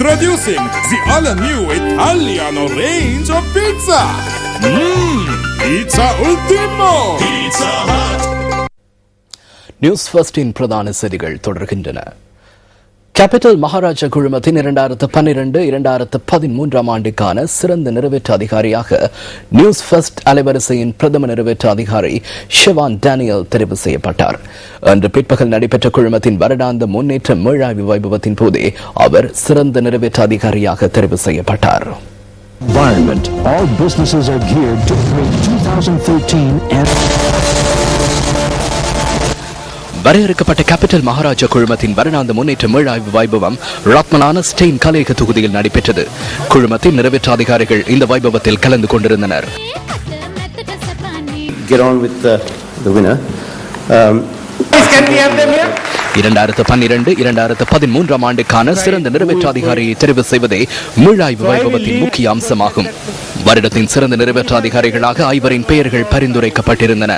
Introducing the all-new Italiano range of pizza. Mmm, pizza ultimo. Pizza Hut. News ஃபர்ஸ்டின் பிரதான செய்திகள் தொடர்கின்றன capital Maharaja குழுமத்தின் இரண்டாயிரத்து பன்னிரண்டு இரண்டாயிரத்து பதிமூன்றாம் ஆண்டுக்கான சிறந்த நிறைவேற்று அதிகாரியாக நியூஸ் ஃபர்ஸ்ட் அலைவரிசையின் பிரதம நிறைவேற்று அதிகாரி ஷிவான் டேனியல் தெரிவு செய்யப்பட்டார் அன்று பிற்பகல் நடைபெற்ற குழுமத்தின் வருடாந்த முன்னேற்ற மீழாய்வு வைபவத்தின் போதே அவர் சிறந்த நிறைவேற்று அதிகாரியாக தெரிவு செய்யப்பட்டார் environment. All businesses are geared to bring 2013 and வரையறுக்கப்பட்ட கேபிட்டல் மகாராஜா குழுமத்தின் வருடாந்த முன்னேற்ற மீளாய்வு வைபவம் ராத்மலான ஸ்டெயின் கலையக தொகுதியில் நடைபெற்றது. குழுமத்தின் நிறைவேற்ற அதிகாரிகள் இந்த வைபவத்தில் கலந்து கொண்டிருந்தனர். Um, இரண்டாயிரத்து பன்னிரண்டு இரண்டாயிரத்து பதிமூன்றாம் ஆண்டுக்கான சிறந்த நிறைவேற்ற அதிகாரியை தெரிவு செய்வதே மீளாய்வு வைபவத்தின் முக்கிய அம்சமாகும். வருடத்தின் சிறந்த நிறைவேற்ற அதிகாரிகளாக ஐவரின் பெயர்கள் பரிந்துரைக்கப்பட்டிருந்தன.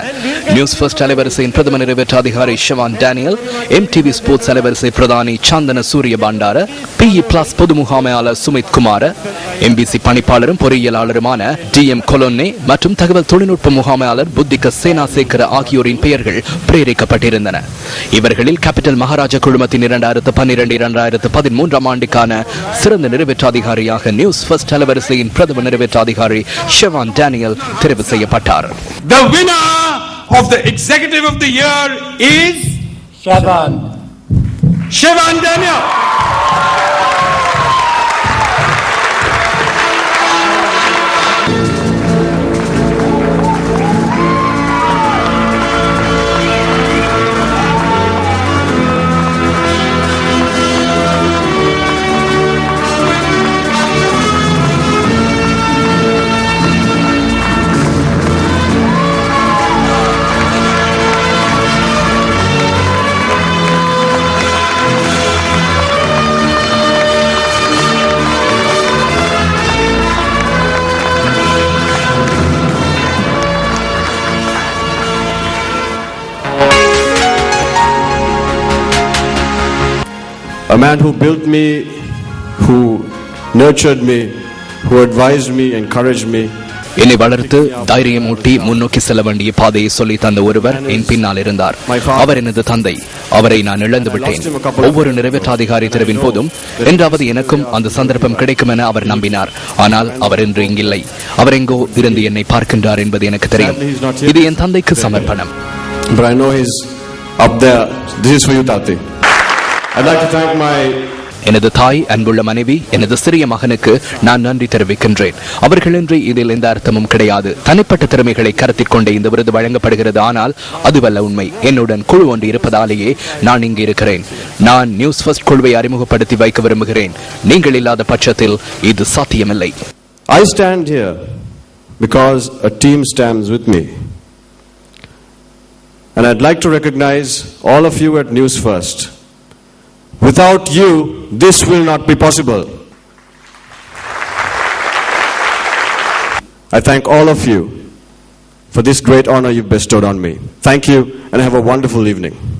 நியூஸ் ஃபர்ஸ்ட் அலைவரிசையின் பிரதம நிறைவேற்ற அதிகாரி ஷவான் டேனியல் எம்டிவி ஸ்போர்ட்ஸ் அலைவரிசை பிரதானி சாந்தன சூரிய பண்டார பிஇ பிளஸ் பொது முகாமையாளர் சுமித் குமார எம்பிசி பணிப்பாளரும் பொறியியலாளருமான டி எம் கொலோன்னே மற்றும் தகவல் தொழில்நுட்ப முகாமையாளர் புத்திக சேனாசேகர ஆகியோரின் பெயர்கள் பிரேரிக்கப்பட்டிருந்தன இவர்களில் கேபிட்டல் மகாராஜா குழுமத்தின் இரண்டாயிரத்து பன்னிரண்டு இரண்டாயிரத்து பதிமூன்றாம் ஆண்டுக்கான சிறந்த நிறைவேற்ற அதிகாரியாக நியூஸ் ஃபர்ஸ்ட் அலைவரிசையின் பிரதம நிறைவேற்ற அதிகாரி ஷெவான் டேனியல் தெரிவு செய்யப்பட்டார் The winner of the executive of the year is Shaban. Shaban Daniel. A man who built me, who nurtured me, who advised me, encouraged me. என்னை வளர்த்து தைரியம் ஊட்டி முன்னோக்கி செல்ல வேண்டிய பாதையை சொல்லி தந்த ஒருவர் என் பின்னால் இருந்தார். அவர் எனது தந்தை. அவரை நான் இழந்து விட்டேன். ஒவ்வொரு நிறைவேற்றாதிகாரி தெருவின் போதும் என்றாவது எனக்கும் அந்த சந்தர்ப்பம் கிடைக்கும் என அவர் நம்பினார். ஆனால் அவர் இன்று இங்கில்லை. அவர் எங்கோ இருந்து என்னை பார்க்கின்றார் என்பது எனக்கு தெரியும். இது என் தந்தைக்கு சமர்ப்பணம். But I know he's up there. This is for you, Tati. எனது தாய் அன்புள்ள மனைவி எனது சிறிய மகனுக்கு நான் நன்றி தெரிவிக்கின்றேன். அவர்களின்றி இதில் எந்த அர்த்தமும் கிடையாது. தனிப்பட்ட திறமைகளை கருத்தில் கொண்டு இந்த விருது வழங்கப்படுகிறது. ஆனால் அதுவல்ல உண்மை. என்னுடன் குழு ஒன்று இருப்பதாலேயே நான் இங்கு இருக்கிறேன். நான் நியூஸ் ஃபர்ஸ்ட் குழுவை அறிமுகப்படுத்தி வைக்க விரும்புகிறேன். நீங்கள் இல்லாத பட்சத்தில் இது சாத்தியமில்லை. I stand here because a team stands with me. And I'd like to recognize all of you at News First. Without you, this will not be possible. I thank all of you for this great honor you've bestowed on me. Thank you and have a wonderful evening.